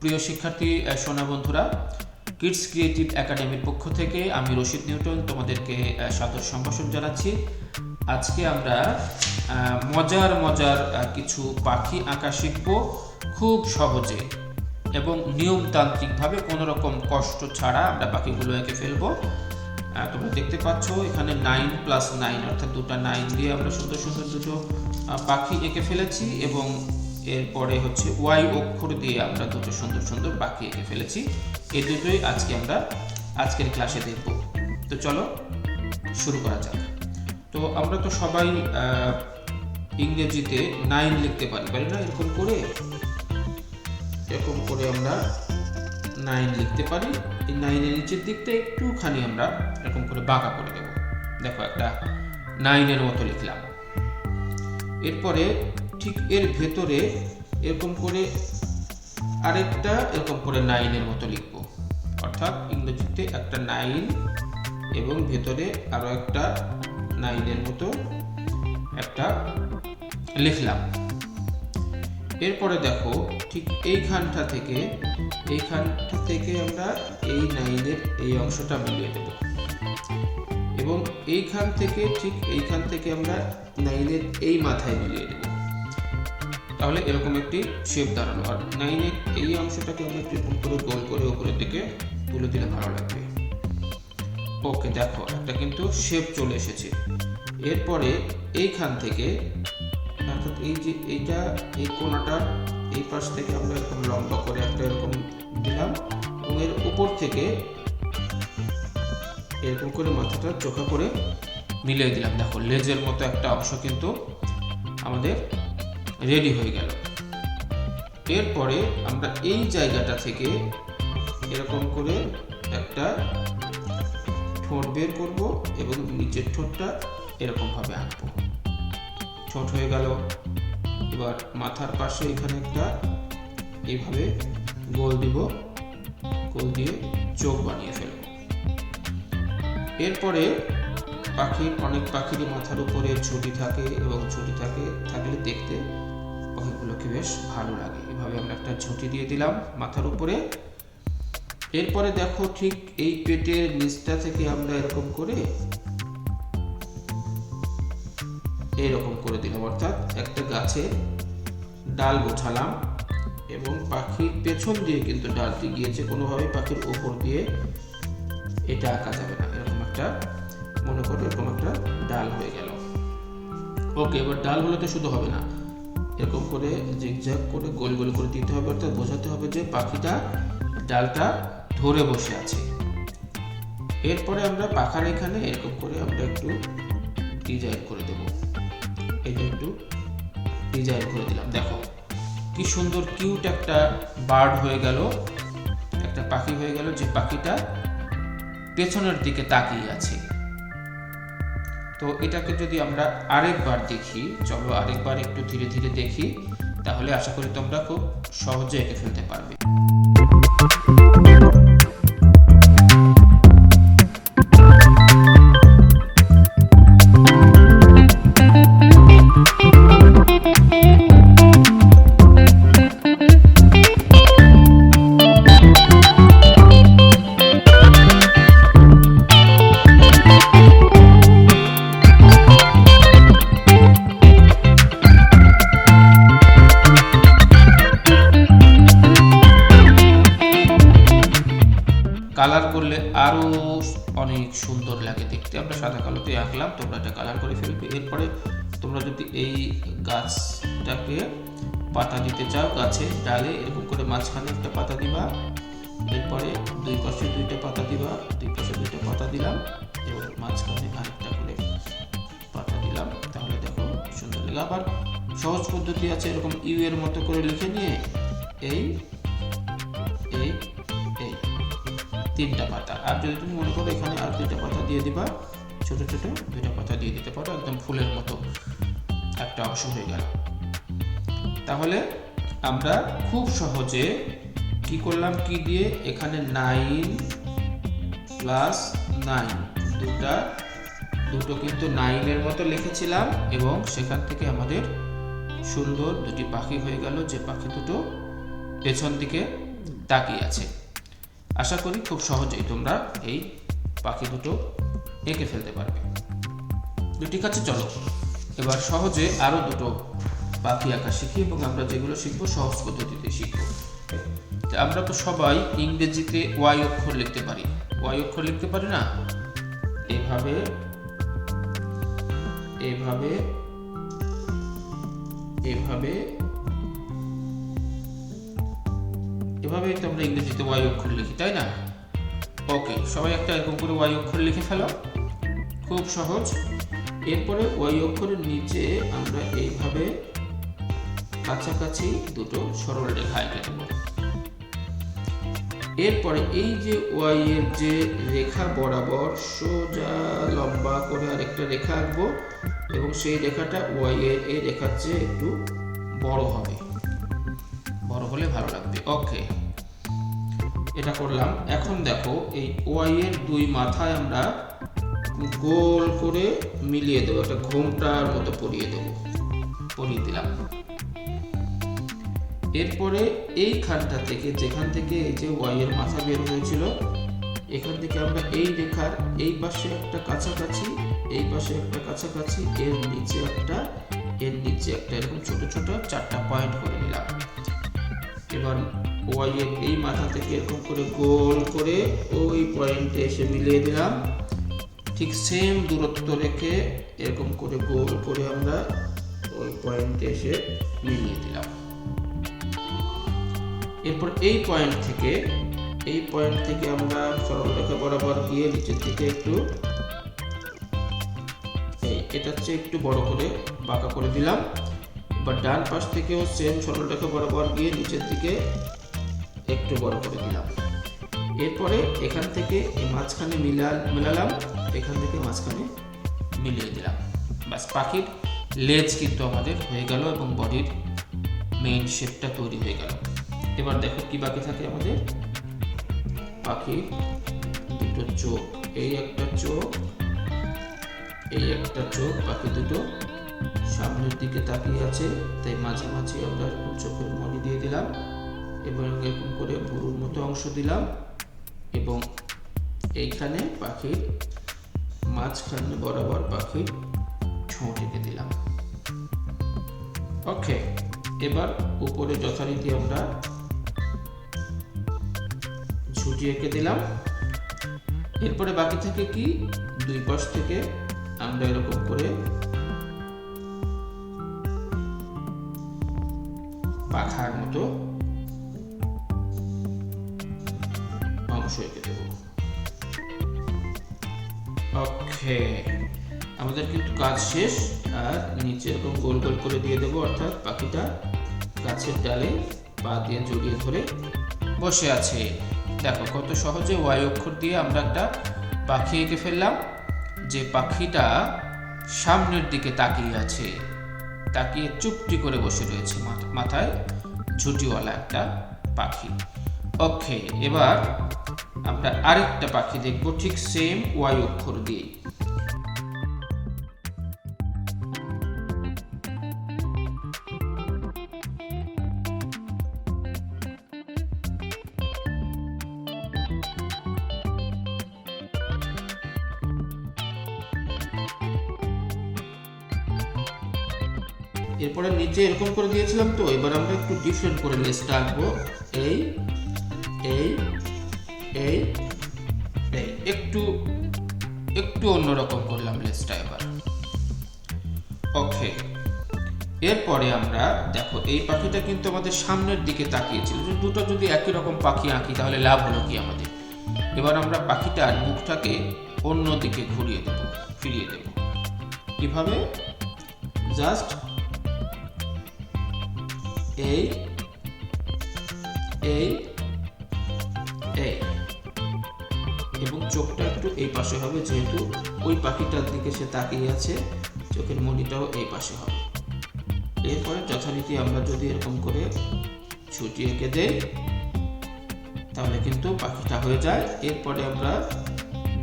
প্রিয় শিক্ষার্থী সোনা বন্ধুরা কিডস ক্রিয়েটিভ একাডেমির পক্ষ থেকে আমি রশিদ নিউটন তোমাদেরকে সাদর সম্ভাষণ জানাচ্ছি। আজকে আমরা মজার মজার কিছু পাখি আঁকা শিখব খুব সহজে এবং নিয়মতান্ত্রিকভাবে কোনো রকম কষ্ট ছাড়া আমরা পাখিগুলো এঁকে ফেলব। তোমরা দেখতে পাচ্ছ, এখানে নাইন প্লাস নাইন অর্থাৎ দুটা নাইন দিয়ে আমরা সুন্দর সুন্দর দুটো পাখি এঁকে ফেলেছি এবং এরপরে হচ্ছে ওয়াই অক্ষর দিয়ে আমরা দুটো সুন্দর সুন্দর পাখি এঁকে ফেলেছি। এই দুটোই আজকে আমরা আজকের ক্লাসে দেখব। তো চলো শুরু করা যাক। তো আমরা তো সবাই ইংরেজিতে নাইন লিখতে পারি পারি না? এরকম করে? এরকম করে আমরা নাইন লিখতে পারি। এই নাইনের নিচের দিকটা একটুখানি আমরা এরকম করে বাঁকা করে দেব। দেখো একটা নাইনের মতো লিখলাম। এরপরে ঠিক এর ভেতরে এরকম করে আরেকটা এরকম করে নাইনের মতো লিখব। অর্থাৎ ইংরেজিতে একটা নাইন এবং ভেতরে আরও একটা নাইনের মতো একটা লিখলাম। এরপরে দেখো, ঠিক এইখানটা থেকে এইখানটা থেকে আমরা এই নাইনের এই অংশটা মিলিয়ে দেব এবং এইখান থেকে, ঠিক এইখান থেকে আমরা নাইনের এই মাথায় মিলিয়ে দেব তাহলে এরকম একটি শেপ দাঁড়াল আর নাইনের এই অংশটাকে আমরা একটু করে গোল করে উপরের দিকে তুলে দিলে ভালো লাগবে। ওকে দেখো, একটা কিন্তু শেপ চলে এসেছে। এরপরে এইখান থেকে, অর্থাৎ এই যে এইটা, এই কোনাটার এই পাশ থেকে আমরা এরকম লম্বা করে একটা এরকম দিলাম। এবং এর উপর থেকে এরকম করে মাথাটা চোখা করে মিলিয়ে দিলাম। দেখো, লেজের মতো একটা অংশ কিন্তু আমাদের রেডি হয়ে গেল। এরপরে আমরা এই জায়গাটা থেকে এরকম করে একটা ঠোঁট বের করব এবং নিচের ঠোঁটটা এরকম ভাবে আঁকবো। ঠোঁট হয়ে গেল। এবার মাথার পাশে এখানে একটা এইভাবে গোল দিব। গোল দিয়ে চোখ বানিয়ে ফেলব। এরপরে পাখির, অনেক পাখিরই মাথার উপরে ছুটি থাকে এবং ছুটি থাকে, থাকলে দেখতে পাখিগুলোকে বেশ ভালো লাগে। এভাবে আমরা একটা ঝুঁটি দিয়ে দিলাম মাথার উপরে। এরপরে দেখো ঠিক এই পেটের নিচটা থেকে আমরা এরকম করে এরকম করে দিলাম। অর্থাৎ একটা গাছে ডাল গোছালাম এবং পাখির পেছন দিয়ে কিন্তু ডালটি গিয়েছে। কোনোভাবে পাখির উপর দিয়ে এটা আঁকা যাবে না। এরকম একটা মনে করো এরকম একটা ডাল হয়ে গেল। ওকে, এবার ডাল হলে তো শুধু হবে না। এরকম করে জিগজ্যাগ করে গোল গোল করে দিতে হবে, অর্থাৎ বোঝাতে হবে যে পাখিটা ডালটা ধরে বসে আছে। এরপরে আমরা পাখার এখানে এরকম করে আমরা একটু ডিজাইন করে দেব। এটা একটু ডিজাইন করে দিলাম। দেখো, কি সুন্দর কিউট একটা বার্ড হয়ে গেল, একটা পাখি হয়ে গেল, যে পাখিটা পেছনের দিকে তাকিয়ে আছে। তো এটাকে যদি আমরা আরেকবার দেখি, চলো আরেকবার একটু ধীরে ধীরে দেখি, তাহলে আশা করি তোমরা খুব সহজে এঁকে ফেলতে পারবে। অনেক সুন্দর লাগে দেখতে। আমরা সাদা কালোতে আঁকলাম, তোমরা এটা কালার করে ফেলবে। এরপরে তোমরা যদি এই গাছটাকে পাতা দিতে চাও গাছে ডালে, এরকম করে মাঝখানে একটা পাতা দিবা। এরপরে দুই পাশে দুইটা পাতা দিবা, দুই পাশে দুইটা পাতা দিলাম। এবং মাঝখানে আরেকটা করে পাতা দিলাম। তাহলে দেখো সুন্দর লাগে। আবার সহজ পদ্ধতি আছে এরকম ইউ এর মতো করে লিখে নিয়ে এই এই এই তিনটা পাতা। আর যদি তুমি মনে করো এখানে আর দুইটা পাতা দিয়ে দিবা, ছোট ছোট দুইটা পাতা দিয়ে দিতে পারো, একদম ফুলের মতো একটা অংশ হয়ে গেল। তাহলে আমরা খুব সহজে কি করলাম, কি দিয়ে? এখানে নাইন প্লাস নাইন দুটা, দুটো কিন্তু নাইনের মতো লিখেছিলাম এবং সেখান থেকে আমাদের সুন্দর দুটি পাখি হয়ে গেল, যে পাখি দুটো পেছন দিকে তাকিয়ে আছে। আশা করি খুব সহজেই তোমরা এই পাখি দুটো এঁকে ফেলতে পারবে। ঠিক আছে চলো। এবার সহজে আরও দুটো পাখি আঁকা শিখি এবং আমরা যেগুলো শিখব সহজ পদ্ধতিতে শিখব। আমরা তো সবাই ইংরেজিতে ওয়াই অক্ষর লিখতে পারি। ওয়াই অক্ষর লিখতে পারি না? এভাবে এভাবে এভাবে এভাবে তো আমরা ইংরেজিতে ওয়াই অক্ষর লিখি, তাই না? ওকে সবাই একটা এরকম করে ওয়াই অক্ষর লিখে ফেলো। খুব সহজ। এরপরে ওয়াই অক্ষরের নিচে আমরা এইভাবে কাছাকাছি দুটো সরল রেখা এঁকে দেবো। এরপরে এই যে ওয়াই এর যে রেখা বরাবর সোজা লম্বা করে আরেকটা রেখা আঁকবো, এবং সেই রেখাটা ওয়াই এর, এই রেখার চেয়ে একটু বড় হবে। বড় হলে ভালো লাগবে। ওকে এটা করলাম। এখন দেখো, এই ওয়াই এর দুই মাথায় আমরা গোল করে মিলিয়ে দেবো, একটা ঘোমটার মতো পরিয়ে দেবো, পরিয়ে দিলাম। এরপরে এইখানটা থেকে, যেখান থেকে এই যে ওয়াই এর মাথা বের হয়েছিল, এখান থেকে আমরা এই রেখার এই পাশে একটা কাছাকাছি, এই পাশে একটা কাছাকাছি, এর নিচে একটা, এর নিচে একটা, এরকম ছোট ছোট চারটা পয়েন্ট করে নিলাম। এবার ওয়াই এর এই মাথা থেকে এরকম করে গোল করে ওই পয়েন্টে এসে মিলিয়ে দিলাম। ঠিক সেম দূরত্ব রেখে এরকম করে গোল করে আমরা ওই পয়েন্টে এসে মিলিয়ে দিলাম। এরপর এই পয়েন্ট থেকে, এই পয়েন্ট থেকে আমরা সরলরেখা বরাবর গিয়ে নিচের দিকে একটু এটা হচ্ছে একটু বড় করে বাঁকা করে দিলাম। এবার ডান পাশ থেকেও সেম সরলরেখা বরাবর গিয়ে নিচের দিকে একটু বড় করে দিলাম। এরপরে এখান থেকে মাঝখানে মিলা মেলালাম, এখান থেকে মাঝখানে মিলিয়ে দিলাম। ব্যাস, পাখির লেজ কিন্তু আমাদের হয়ে গেল এবং বডির মেইন শেপটা তৈরি হয়ে গেল। এবার দেখো কি বাকি থাকে আমাদের। পাখির দুটো চোখ, এই একটা চোখ, এই একটা চোখ, বাকি দুটো সামনের দিকে তাকিয়ে আছে, তাই মাঝামাঝি আমরা এরকম চোখের মনি দিয়ে দিলাম এবং এরকম করে ভুরুর মতো অংশ দিলাম এবং এইখানে পাখির মাঝখানে বরাবর পাখির ঠোঁট এঁকে দিলাম। ওকে, এবার উপরে যথারীতি আমরা ঝুটি এঁকে দিলাম। এরপরে বাকি থেকে কি? দুই পাশ থেকে আমরা এরকম করে পাখার মতো অংশ এঁকে ওকে, আমাদের কিন্তু কাজ শেষ, আর নিচে এরকম গোল গোল করে দিয়ে দেবো, অর্থাৎ পাখিটা গাছের ডালে পা দিয়ে জড়িয়ে ধরে বসে আছে। দেখো কত সহজে ওয়াই অক্ষর দিয়ে আমরা একটা পাখি এঁকে ফেললাম, যে পাখিটা সামনের দিকে তাকিয়ে আছে। তাকিয়ে চুপটি করে বসে রয়েছে মাথা- মাথায় ঝুটিওয়ালা একটা পাখি। ওকে এবার আমরা আরেকটা পাখি দেখব, ঠিক সেম ওয়াই অক্ষর দিয়ে এরপরে নিচে এরকম করে দিয়েছিলাম তো, এবার আমরা একটু ডিফারেন্ট করে লেসটা আঁকবো এই এই এই এই, একটু একটু অন্যরকম করলাম লেসটা এবার। ওকে এরপরে আমরা, দেখো, এই পাখিটা কিন্তু আমাদের সামনের দিকে তাকিয়েছিল দুটো যদি একই রকম পাখি আঁকি, তাহলে লাভ হলো কি আমাদের? এবার আমরা পাখিটার মুখটাকে অন্য দিকে ঘুরিয়ে দেব, ফিরিয়ে দেব। কীভাবে? জাস্ট এই এই এই এবং চোখটা একটু এই পাশে হবে, যেহেতু ওই পাখিটার দিকে সে তাকিয়ে আছে, চোখের মনিটাও এই পাশে হবে। এরপরে যথারীতি আমরা যদি এরকম করে ছুটি এঁকে দেই, তাহলে কিন্তু পাখিটা হয়ে যায়। এরপরে আমরা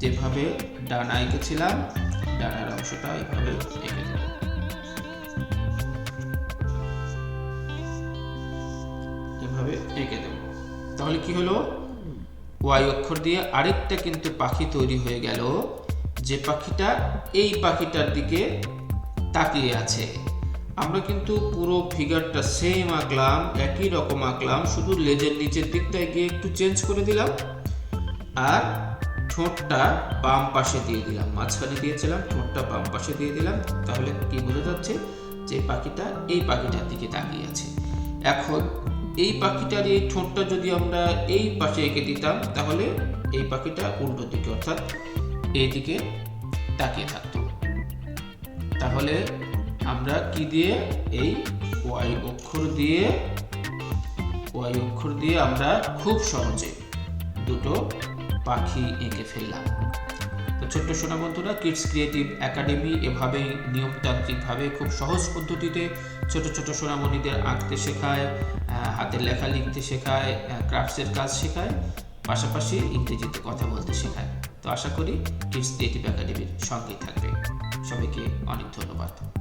যেভাবে ডানা এঁকেছিলাম, ডানার অংশটা এইভাবে এঁকে দেব। এভাবে এঁকে দেব। তাহলে কি হলো? ওয়াই অক্ষর দিয়ে আরেকটা কিন্তু পাখি তৈরি হয়ে গেল, যে পাখিটা এই পাখিটার দিকে তাকিয়ে আছে। আমরা কিন্তু পুরো ফিগারটা সেম আঁকলাম, একই রকম আঁকলাম, শুধু লেজের নিচের দিকটায় গিয়ে একটু চেঞ্জ করে দিলাম আর ঠোঁটটা বাম পাশে দিয়ে দিলাম। মাঝখানে দিয়েছিলাম, ঠোঁটটা বাম পাশে দিয়ে দিলাম। তাহলে কি বোঝা যাচ্ছে যে পাখিটা এই পাখিটার দিকে তাকিয়ে আছে। এখন এই পাখিটার এই ঠোঁটটা যদি আমরা এই পাশে এঁকে দিতাম, তাহলে এই পাখিটা উল্টো দিকে, অর্থাৎ এই দিকে তাকিয়ে থাকতো। তাহলে আমরা কি দিয়ে? এই ওয়াই অক্ষর দিয়ে ওয়াই অক্ষর দিয়ে আমরা খুব সহজে দুটো পাখি এঁকে ফেললাম। ছোট্ট সোনা বন্ধুরা কিডস ক্রিয়েটিভ একাডেমি এভাবেই নিয়মতান্ত্রিকভাবে খুব সহজ পদ্ধতিতে ছোট ছোট সোনামণিদের আঁকতে শেখায় হাতের লেখা লিখতে শেখায় ক্রাফটসের কাজ শেখায়, পাশাপাশি ইংরেজিতে কথা বলতে শেখায়। তো আশা করি কিডস ক্রিয়েটিভ একাডেমির সঙ্গেই থাকবে। সবাইকে অনেক ধন্যবাদ।